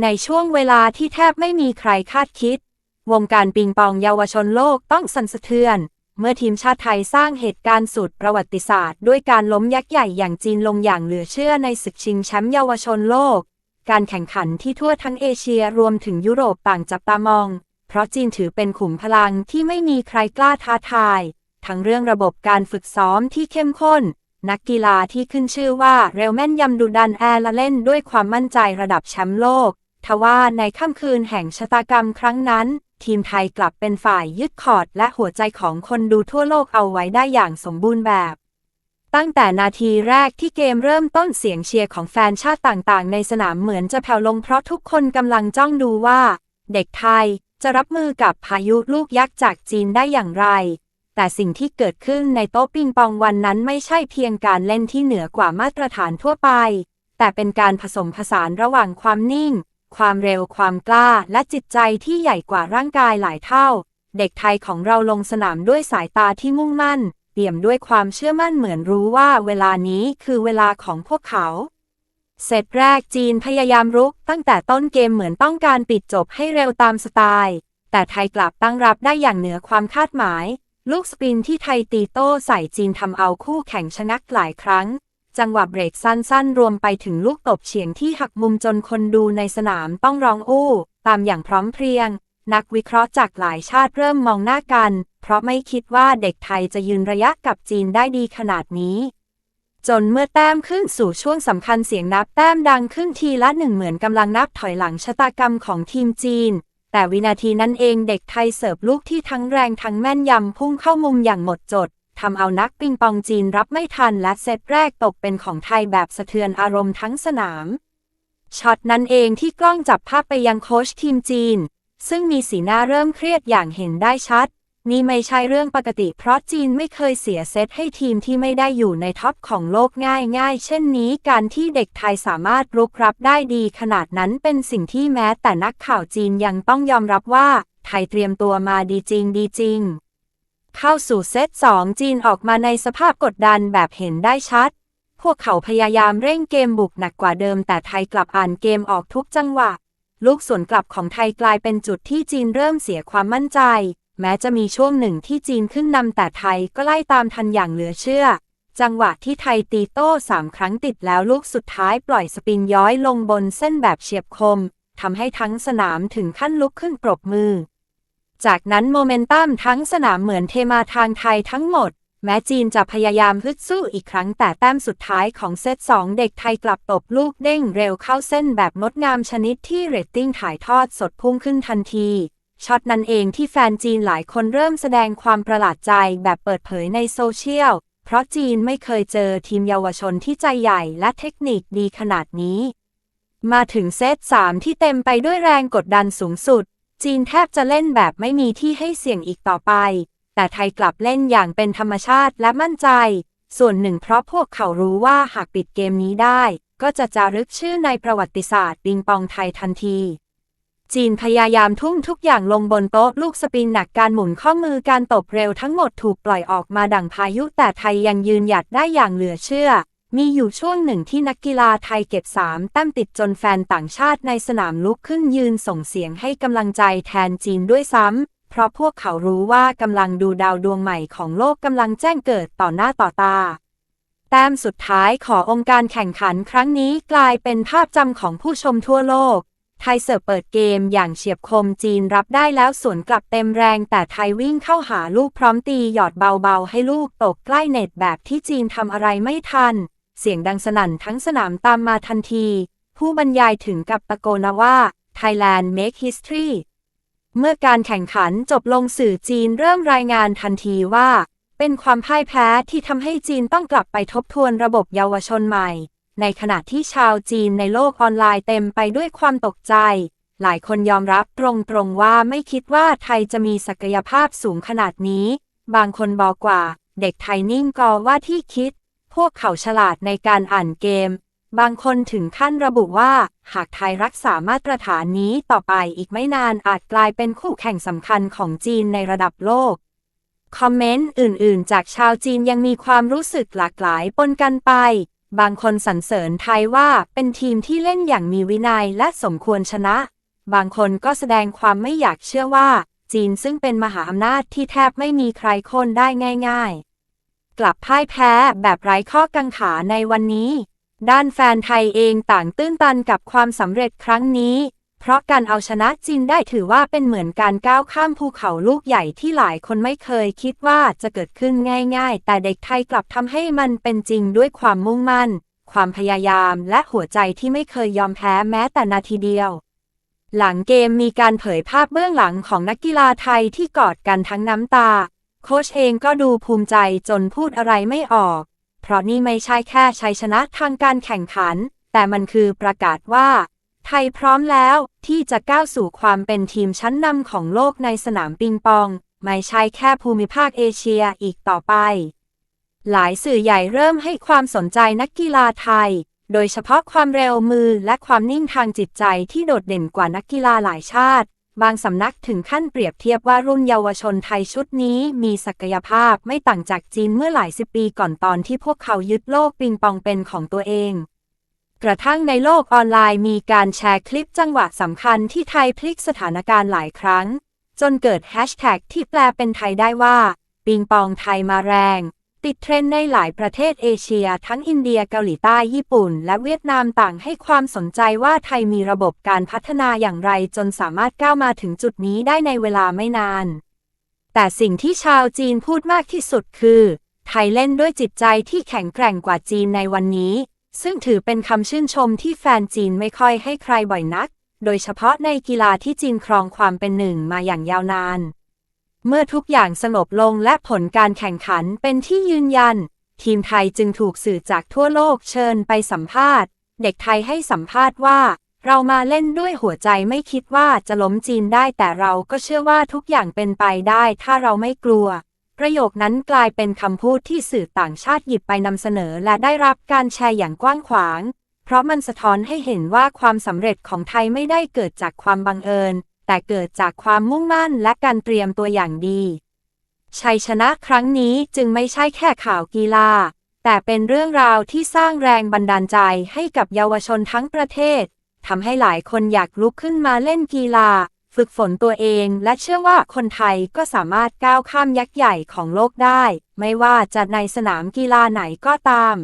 ในช่วงเวลาที่แทบไม่มีใครคาดคิด วงการปิงปองเยาวชนโลกต้องสั่นสะเทือน เมื่อทีมชาติไทยสร้างเหตุการณ์สุดประวัติศาสตร์ ด้วยการล้มยักษ์ใหญ่อย่างจีนลงอย่างเหลือเชื่อในศึกชิงแชมป์เยาวชนโลก การแข่งขันที่ทั่วทั้งเอเชียรวมถึงยุโรปต่างจับตามอง เพราะจีนถือเป็นขุมพลังที่ไม่มีใครกล้าท้าทาย ทั้งเรื่องระบบการฝึกซ้อมที่เข้มข้นนักกีฬาที่ขึ้นชื่อว่าเร็วแม่นยำดุดันแอร์ละเล่นด้วยความมั่นใจระดับแชมป์โลก ทว่าในค่ำคืนแห่งชะตากรรมครั้งนั้น ทีมไทยกลับเป็นฝ่ายยึดคอร์ดและหัวใจของคนดูทั่วโลกเอาไว้ได้อย่างสมบูรณ์แบบ ตั้งแต่นาทีแรกที่เกมเริ่มต้นเสียงเชียร์ของแฟนชาติต่างๆ ในสนามเหมือนจะแผ่วลงเพราะทุกคนกำลังจ้องดูว่า เด็กไทยจะรับมือกับพายุลูกยักษ์จากจีนได้อย่างไร แต่สิ่งที่เกิดขึ้นในโต๊ะปิงปองวันนั้นไม่ใช่เพียงการเล่นที่เหนือกว่ามาตรฐานทั่วไป แต่เป็นการผสมผสานระหว่างความนิ่ง ความเร็วความกล้าและจิตใจที่ใหญ่กว่าร่างกายหลายเท่า เด็กไทยของเราลงสนามด้วยสายตาที่มุ่งมั่นเปี่ยมด้วยความเชื่อมั่นเหมือนรู้ว่าเวลานี้คือเวลาของพวกเขาเซตแรกจีนพยายามรุกตั้งแต่ต้นเกมเหมือนต้องการปิดจบให้เร็วตามสไตล์ แต่ไทยกลับตั้งรับได้อย่างเหนือความคาดหมาย ลูกสปินที่ไทยตีโต้ใส่จีนทำเอาคู่แข่งชะงักหลายครั้ง จังหวะเบรกสั้นๆ รวมไปถึงลูกตบเฉียงที่หักมุมจนคนดูในสนามต้องร้องอู้ ตามอย่างพร้อมเพรียง นักวิเคราะห์จากหลายชาติเริ่มมองหน้ากัน เพราะไม่คิดว่าเด็กไทยจะยืนระยะกับจีนได้ดีขนาดนี้ จนเมื่อแต้มขึ้นสู่ช่วงสำคัญเสียงนับแต้มดังขึ้นทีละหนึ่งเหมือนกำลังนับถอยหลังชะตากรรมของทีมจีนแต่วินาทีนั้นเองเด็กไทยเสิร์ฟลูกที่ทั้งแรงทั้งแม่นยำพุ่งเข้ามุมอย่างหมดจด ทำเอานักปิงปองจีนรับไม่ทันและเซตแรกตกเป็นของไทยแบบสะเทือนอารมณ์ทั้งสนาม ช็อตนั้นเองที่กล้องจับภาพไปยังโค้ชทีมจีน ซึ่งมีสีหน้าเริ่มเครียดอย่างเห็นได้ชัด นี่ไม่ใช่เรื่องปกติเพราะจีนไม่เคยเสียเซตให้ทีมที่ไม่ได้อยู่ในท็อปของโลกง่ายๆ เช่นนี้การที่เด็กไทยสามารถรุกรับได้ดีขนาดนั้นเป็นสิ่งที่แม้แต่นักข่าวจีนยังต้องยอมรับว่า ไทยเตรียมตัวมาดีจริงดีจริง เข้าสู่เซต 2 จีนออกมาในสภาพกดดันแบบเห็นได้ชัด พวกเขาพยายามเร่งเกมบุกหนักกว่าเดิม แต่ไทยกลับอ่านเกมออกทุกจังหวะ ลูกสวนกลับของไทยกลายเป็นจุดที่จีนเริ่มเสียความมั่นใจ แม้จะมีช่วงหนึ่งที่จีนขึ้นนำแต่ไทยก็ไล่ตามทันอย่างเหลือเชื่อ จังหวะที่ไทยตีโต้สามครั้งติดแล้วลูกสุดท้ายปล่อยสปินย้อยลงบนเส้นแบบเฉียบคมทำให้ทั้งสนามถึงขั้นลุกขึ้นปรบมือ จากนั้นโมเมนตัมทั้งสนามเหมือนเทมาทางไทยทั้งหมด แม้จีนจะพยายามฮึดสู้อีกครั้งแต่แต้มสุดท้ายของเซต2 เด็กไทยกลับตบลูกเด้งเร็วเข้าเส้นแบบงดงามชนิดที่เรตติ้งถ่ายทอดสดพุ่งขึ้นทันทีช็อตนั้นเองที่แฟนจีนหลายคนเริ่มแสดงความประหลาดใจแบบเปิดเผยในโซเชียล เพราะจีนไม่เคยเจอทีมเยาวชนที่ใจใหญ่และเทคนิคดีขนาดนี้ มาถึงเซต3ที่เต็มไปด้วยแรงกดดันสูงสุด จีนแทบจะเล่นแบบไม่มีที่ให้เสี่ยงอีกต่อไป แต่ไทยกลับเล่นอย่างเป็นธรรมชาติและมั่นใจ ส่วนหนึ่งเพราะพวกเขารู้ว่าหากปิดเกมนี้ได้ ก็จะจารึกชื่อในประวัติศาสตร์ปิงปองไทยทันที จีนพยายามทุ่มทุกอย่างลงบนโต๊ะลูกสปินหนักการหมุนข้อมือการตบเร็วทั้งหมดถูกปล่อยออกมาดั่งพายุแต่ไทยยังยืนหยัดได้อย่างเหลือเชื่อ มีอยู่ช่วงหนึ่งที่นักกีฬาไทยเก็บสามแต้มติดจนแฟนต่างชาติในสนามลุกขึ้นยืนส่งเสียงให้กำลังใจแทนจีนด้วยซ้ำ เพราะพวกเขารู้ว่ากำลังดูดาวดวงใหม่ของโลกกำลังแจ้งเกิดต่อหน้าต่อตา แต้มสุดท้ายขอองค์การแข่งขันครั้งนี้กลายเป็นภาพจำของผู้ชมทั่วโลก ไทยเสิร์ฟเปิดเกมอย่างเฉียบคมจีนรับได้แล้วสวนกลับเต็มแรง แต่ไทยวิ่งเข้าหาลูกพร้อมตีหยอดเบาๆ ให้ลูกตกใกล้เน็ตแบบที่จีนทำอะไรไม่ทัน เสียงดังสนั่นทั้งสนามตามมาทันที ผู้บรรยายถึงกับตะโกนว่า Thailand make history เมื่อการแข่งขันจบลงสื่อจีนเริ่มรายงานทันทีว่า เป็นความพ่ายแพ้ที่ทำให้จีนต้องกลับไปทบทวนระบบเยาวชนใหม่ ในขณะที่ชาวจีนในโลกออนไลน์เต็มไปด้วยความตกใจ หลายคนยอมรับตรงๆว่าไม่คิดว่าไทยจะมีศักยภาพสูงขนาดนี้ บางคนบอกว่า เด็กไทยนิ่งกอว่าที่คิด พวกเขาฉลาดในการอ่านเกม บางคนถึงขั้นระบุว่า หากไทยรักษามาตรฐานนี้ต่อไปอีกไม่นานอาจกลายเป็นคู่แข่งสำคัญของจีนในระดับโลก คอมเมนต์อื่น ๆ จากชาวจีนยังมีความรู้สึกหลากหลายปนกันไป บางคนสรรเสริญไทยว่าเป็นทีมที่เล่นอย่างมีวินัยและสมควรชนะ บางคนก็แสดงความไม่อยากเชื่อว่า จีนซึ่งเป็นมหาอำนาจที่แทบไม่มีใครโค่นได้ง่าย ๆ กลับพ่ายแพ้แบบไร้ข้อกังขาในวันนี้ ด้านแฟนไทยเองต่างตื้นตันกับความสำเร็จครั้งนี้ เพราะการเอาชนะจีนได้ถือว่าเป็นเหมือนการก้าวข้ามภูเขาลูกใหญ่ที่หลายคนไม่เคยคิดว่าจะเกิดขึ้นง่ายๆ แต่เด็กไทยกลับทำให้มันเป็นจริงด้วยความมุ่งมั่น ความพยายามและหัวใจที่ไม่เคยยอมแพ้แม้แต่นาทีเดียวหลังเกมมีการเผยภาพเบื้องหลังของนักกีฬาไทยที่กอดกันทั้งน้ำตา โค้ชเองก็ดูภูมิใจจนพูดอะไรไม่ออก เพราะนี่ไม่ใช่แค่ชัยชนะทางการแข่งขัน แต่มันคือประกาศว่า ไทยพร้อมแล้วที่จะก้าวสู่ความเป็นทีมชั้นนำของโลกในสนามปิงปอง ไม่ใช่แค่ภูมิภาคเอเชียอีกต่อไป หลายสื่อใหญ่เริ่มให้ความสนใจนักกีฬาไทย โดยเฉพาะความเร็วมือและความนิ่งทางจิตใจที่โดดเด่นกว่านักกีฬาหลายชาติ บางสำนักถึงขั้นเปรียบเทียบว่ารุ่นเยาวชนไทยชุดนี้มีศักยภาพไม่ต่างจากจีนเมื่อหลายสิบปีก่อนตอนที่พวกเขายึดโลกปิงปองเป็นของตัวเอง กระทั่งในโลกออนไลน์มีการแชร์คลิปจังหวะสำคัญที่ไทยพลิกสถานการณ์หลายครั้ง จนเกิดแฮชแท็กที่แปลเป็นไทยได้ว่า ปิงปองไทยมาแรง ติดเทรนด์ในหลายประเทศเอเชีย ทั้งอินเดียเกาหลีใต้ญี่ปุ่น และเวียดนามต่างให้ความสนใจว่าไทยมีระบบการพัฒนาอย่างไรจนสามารถก้าวมาถึงจุดนี้ได้ในเวลาไม่นาน แต่สิ่งที่ชาวจีนพูดมากที่สุดคือ ไทยเล่นด้วยจิตใจที่แข็งแกร่งกว่าจีนในวันนี้ ซึ่งถือเป็นคำชื่นชมที่แฟนจีนไม่ค่อยให้ใครบ่อยนัก โดยเฉพาะในกีฬาที่จีนครองความเป็นหนึ่งมาอย่างยาวนาน เมื่อทุกอย่างสงบลงและผลการแข่งขันเป็นที่ยืนยัน ทีมไทยจึงถูกสื่อจากทั่วโลกเชิญไปสัมภาษณ์ เด็กไทยให้สัมภาษณ์ว่า เรามาเล่นด้วยหัวใจไม่คิดว่าจะล้มจีนได้แต่เราก็เชื่อว่าทุกอย่างเป็นไปได้ถ้าเราไม่กลัว ประโยคนั้นกลายเป็นคำพูดที่สื่อต่างชาติหยิบไปนำเสนอและได้รับการแชร์อย่างกว้างขวาง เพราะมันสะท้อนให้เห็นว่าความสำเร็จของไทยไม่ได้เกิดจากความบังเอิญ แต่เกิดจากความมุ่งมั่นและการเตรียมตัวอย่างดี ชัยชนะครั้งนี้จึงไม่ใช่แค่ข่าวกีฬา แต่เป็นเรื่องราวที่สร้างแรงบันดาลใจให้กับเยาวชนทั้งประเทศทำให้หลายคนอยากลุกขึ้นมาเล่นกีฬา ฝึกฝนตัวเองและเชื่อว่าคนไทยก็สามารถก้าวข้ามยักษ์ใหญ่ของโลกได้ ไม่ว่าจะในสนามกีฬาไหนก็ตาม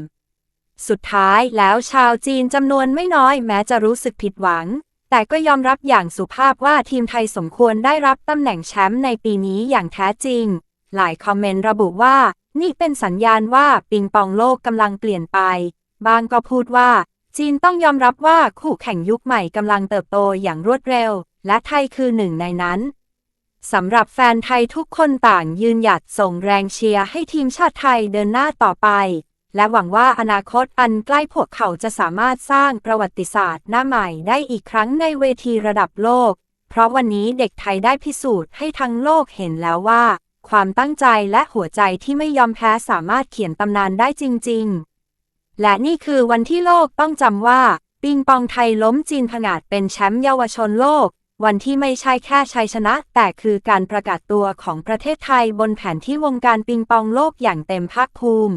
สุดท้ายแล้วชาวจีนจำนวนไม่น้อยแม้จะรู้สึกผิดหวัง แต่ก็ยอมรับอย่างสุภาพว่าทีมไทยสมควรได้รับตำแหน่งแชมป์ในปีนี้อย่างแท้จริง หลายคอมเมนต์ระบุว่า นี่เป็นสัญญาณว่าปิงปองโลกกำลังเปลี่ยนไป บางก็พูดว่า จีนต้องยอมรับว่าคู่แข่งยุคใหม่กำลังเติบโตอย่างรวดเร็ว และไทยคือหนึ่งในนั้นสำหรับแฟนไทยทุกคนต่างยืนหยัดส่งแรงเชียร์ให้ทีมชาติไทยเดินหน้าต่อไป และหวังว่าอนาคตอันใกล้พวกเขาจะสามารถสร้างประวัติศาสตร์หน้าใหม่ได้อีกครั้งในเวทีระดับโลก เพราะวันนี้เด็กไทยได้พิสูจน์ให้ทั้งโลกเห็นแล้วว่า ความตั้งใจและหัวใจที่ไม่ยอมแพ้สามารถเขียนตำนานได้จริง ๆ และนี่คือวันที่โลกต้องจำว่า ปิงปองไทยล้มจีนผงาดเป็นแชมป์เยาวชนโลก วันที่ไม่ใช่แค่ชัยชนะ แต่คือการประกาศตัวของประเทศไทยบนแผนที่วงการปิงปองโลกอย่างเต็มภาคภูมิ